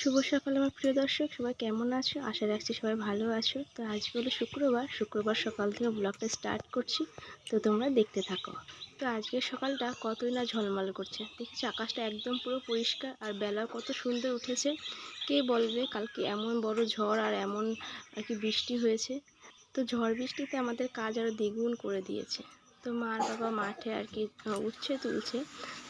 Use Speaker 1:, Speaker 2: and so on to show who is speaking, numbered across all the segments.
Speaker 1: শুভ সকাল আমার প্রিয় দর্শক, সবাই কেমন আছো? আশা রাখছি সবাই ভালো আছো। তো আজকে হলো শুক্রবার শুক্রবার সকাল থেকে ব্লগটা স্টার্ট করছি। তো তোমরা দেখতে থাকো। তো আজকে সকালটা কতই না ঝলমল করছে। দেখেছি আকাশটা একদম পুরো পরিষ্কার আর বেলাও কত সুন্দর উঠেছে। কে বলবে কালকে এমন বড় ঝড় আর এমন আর কি বৃষ্টি হয়েছে। তো ঝড় বৃষ্টিতে আমাদের কাজ আরও দ্বিগুণ করে দিয়েছে। তো মা আর বাবা মাঠে আর কি উচ্ছে তুলছে।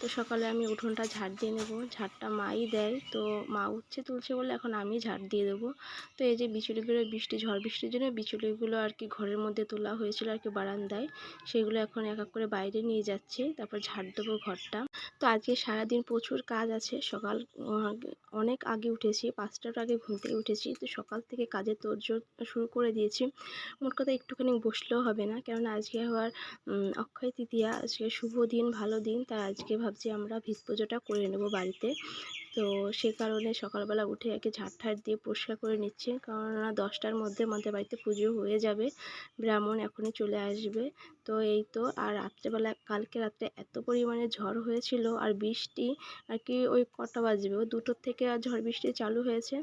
Speaker 1: তো সকালে আমি উঠোনটা ঝাড় দিয়ে নেব। ঝাড়টা মাই দেয়। তো মা উচ্ছে তুলছে বলে এখন আমি ঝাড় দিয়ে দেবো। তো এই যে বিচুলিগুলো, বৃষ্টি, ঝড় বৃষ্টির জন্য বিচুলিগুলো আর কি ঘরের মধ্যে তোলা হয়েছিল আর কি বারান্দায়। সেগুলো এখন এক এক করে বাইরে নিয়ে যাচ্ছি। তারপর ঝাড় দেবো ঘরটা। তো আজকে সারাদিন প্রচুর কাজ আছে। সকাল অনেক আগে উঠেছি। পাঁচটার আগে ঘুম থেকে উঠেছি। তো সকাল থেকে কাজের তোড়জোড় শুরু করে দিয়েছি। মোট কথা একটুখানি বসলেও হবে না। কেননা আজকে আবার অক্ষয় তৃতীয়া, আজকে শুভ দিন, ভালো দিন। তাই আজকে ভাবছি আমরা ভিত পুজোটা করে নেব বাড়িতে। তো সে কারণে সকালবেলা উঠে একে ঝাড় ঠাড় দিয়ে পরিষ্কার করে নিচ্ছি। কেননা দশটার মধ্যে আমাদের বাড়িতে পুজো হয়ে যাবে, ব্রাহ্মণ এখনই চলে আসবে। তো এই তো, আর রাত্রেবেলা, কালকে রাত্রে এত পরিমাণে ঝড় হয়েছিল, আর বৃষ্টি, আর কি ওই কটা বাজবে, ও দুটোর থেকে আর ঝড় বৃষ্টি চালু হয়েছে।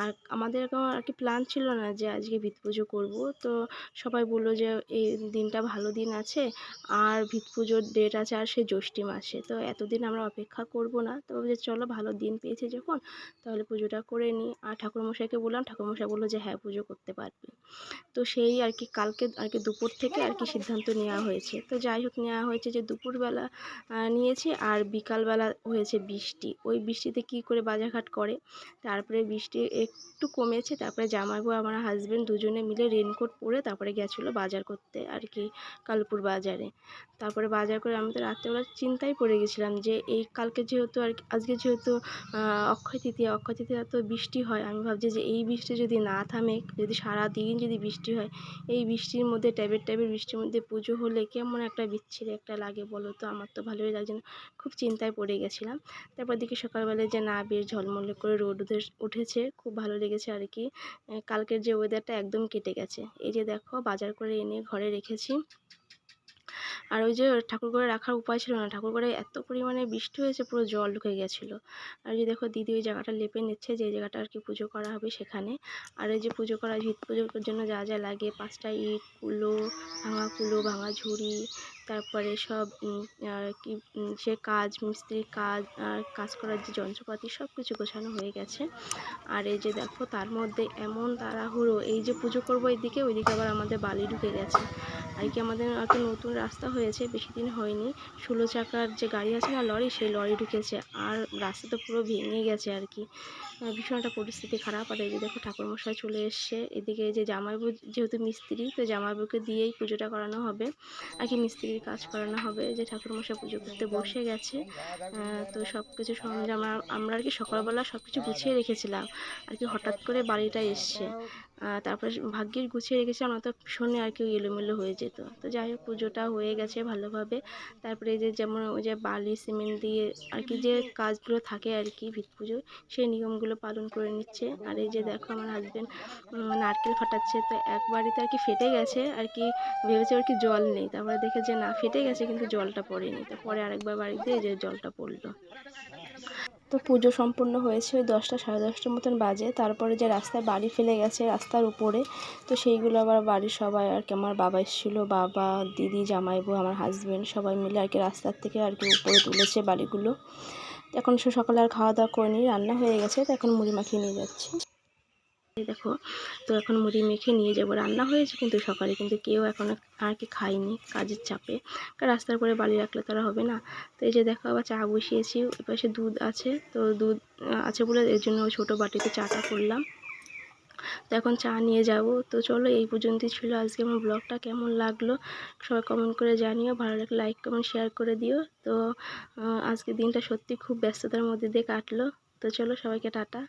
Speaker 1: আর আমাদের আর কি প্ল্যান ছিল না যে আজকে ভিত পুজো করব। তো সবাই বলল যে এই দিনটা ভালো দিন আছে, আর ভিত পুজোর ডেট আছে আর সেই জ্যৈষ্ঠী মাসে। তো এতদিন আমরা অপেক্ষা করব না। তো যে চলো ভালো দিন পেয়েছে যখন, তাহলে পুজোটা করে নিই আর ঠাকুরমশাইকে বললাম, ঠাকুরমশাই বলল যে হ্যাঁ পুজো করতে পারবি। তো সেই আর কি কালকে, আর কি দুপুর থেকে আর কি সিদ্ধান্ত নেওয়া হয়েছে। তো যাই হোক, নেওয়া হয়েছে যে, দুপুরবেলা নিয়েছি আর বিকালবেলা হয়েছে বৃষ্টি। ওই বৃষ্টিতে কি করে বাজারঘাট করে? তারপরে বৃষ্টি একটু কমেছে, তারপরে জামাইবাবু আমার হাজবেন্ড দুজনে মিলে রেনকোট পরে তারপরে গেছিল বাজার করতে আর কি কালপুর বাজারে। তারপরে বাজার করে আমি তো রাত্রেবেলা চিন্তায় পড়ে গেছিলাম যে, এই কালকে যেহেতু আর আজকে যেহেতু অক্ষয় তৃতীয়া অক্ষয় তৃতীয়া তো বৃষ্টি হয়। আমি ভাবছি যে এই বৃষ্টি যদি না থামে, যদি সারা দিন যদি বৃষ্টি হয়, এই বৃষ্টির মধ্যে ট্যাবের ট্যাবের বৃষ্টির মধ্যে পুজো হলে কেমন একটা বিচ্ছিরি একটা লাগে বলো তো? আমার তো ভালোই লাগছে না। খুব চিন্তায় পড়ে গেছিলাম। তারপর দেখি সকালবেলায় যে না বেশ ঝলমলে করে রোদ উঠে- উঠেছে। খুব ভালো লেগেছে আর কি। কালকের যে ওয়েদারটা একদম কেটে গেছে। এই যে দেখো, বাজার করে এনে ঘরে রেখেছি। আর ওই যে ঠাকুর ঘরে রাখার উপায় ছিল না। ঠাকুর ঘরে এত পরিমাণে বৃষ্টি হয়েছে, পুরো জল ঢুকে গেছিল। আর যে দেখো দিদি ওই জায়গাটা লেপে নিচ্ছে, যে জায়গাটা আর কি পুজো করা হবে সেখানে। আর ওই যে পুজো করা, ভিত পুজোর জন্য যা যা লাগে, পাঁচটা ইট, কুলো, ভাঙা কুলো, ভাঙা ঝুড়ি তারপরে সব আর কি সে কাজ, মিস্ত্রির কাজ, আর কাজ করার যে যন্ত্রপাতি সব কিছু গোছানো হয়ে গেছে। আর এই যে দেখো, তার মধ্যে এমন তাড়াহুড়ো, এই যে পুজো করব এইদিকে ওইদিকে আবার আমাদের বালি ঢুকে গেছে। আর কি আমাদের কি নতুন রাস্তা হয়েছে, বেশি দিন হয়নি। ষোলো চাকার যে গাড়ি আছে না, লরি, সেই লরি ঢুকেছে। আর রাস্তা তো পুরো ভেঙে গেছে আর কি। ভীষণ একটা পরিস্থিতি খারাপ। আর এই যে দেখো, ঠাকুরমশাই চলে এসছে। এদিকে যে জামাইবু, যেহেতু মিস্ত্রি, তো জামাইবুকে দিয়েই পুজোটা করানো হবে। আর কি মিস্ত্রির কাজ করানো হবে, যে ঠাকুর মশাই পুজো করতে বসে গেছে। তো সব কিছু সরঞ্জাম আমরা আর কি সকালবেলা সব কিছু গুছিয়ে রেখেছিলাম। আর কি হঠাৎ করে বাড়িটা এসছে। তারপরে ভাগ্যের গুছিয়ে রেখেছিলাম না তো ভীষণই আর কি এলোমেলো হয়ে যেত। তো যাই হোক, পুজোটা হয়ে গেছে ভালোভাবে। তারপরে এই যে যেমন ওই যে বালি, সিমেন্ট দিয়ে আর কি যে কাজগুলো থাকে আর কি ভিত পুজো, সেই নিয়মগুলো পালন করে নিচ্ছে। আর এই যে দেখো, আমার হাজবেন্ড নারকেল ফাটাচ্ছে। তো এক বাড়িতে আর কি ফেটে গেছে, আর কি ভেবেছে আর কি জল নেই। তারপরে দেখে যে না, ফেটে গেছে, কিন্তু জলটা পড়েনি। তারপরে আরেকবার বাড়িতে যে জলটা পড়ল। তো পুজো সম্পূর্ণ হয়েছে ওই দশটা, সাড়ে দশটার মতন বাজে। তারপরে যে রাস্তায় বাড়ি ফেলে গেছে রাস্তার উপরে, তো সেইগুলো আবার বাড়ির সবাই আর কি, আমার বাবা এসেছিল, বাবা, দিদি, জামাই বউ, আমার হাজব্যান্ড সবাই মিলে আর কি রাস্তার থেকে আর কি উপরে তুলেছে বাড়িগুলো। এখন সে সকালে আর খাওয়া দাওয়া করিনি, রান্না হয়ে গেছে, তো এখন মুড়ি মাখিয়ে নিয়ে যাচ্ছি। দেখো, তো এখন মুড়ি মেখে নিয়ে যাব। রান্না হয়েছে কিন্তু সকালে, কিন্তু কেউ এখন আর কি খায়নি কাজের চাপে। রাস্তার পরে বালি রাখলে তারা হবে না। তো এই যে দেখো, আবার চা বসিয়েছি ওই পাশে দুধ আছে। তো দুধ আছে বলে এর জন্য ছোটো বাটিতে চাটা করলাম। তো এখন চা নিয়ে যাব। তো চলো, এই পর্যন্তই ছিল আজকে আমার ব্লগটা। কেমন লাগল সবাই কমেন্ট করে জানিও। ভালো লাগলে লাইক কমেন্ট শেয়ার করে দিও। তো আজকে দিনটা সত্যি খুব ব্যস্ততার মধ্যে দিয়ে কাটলো। তো চলো, সবাইকে টাটা।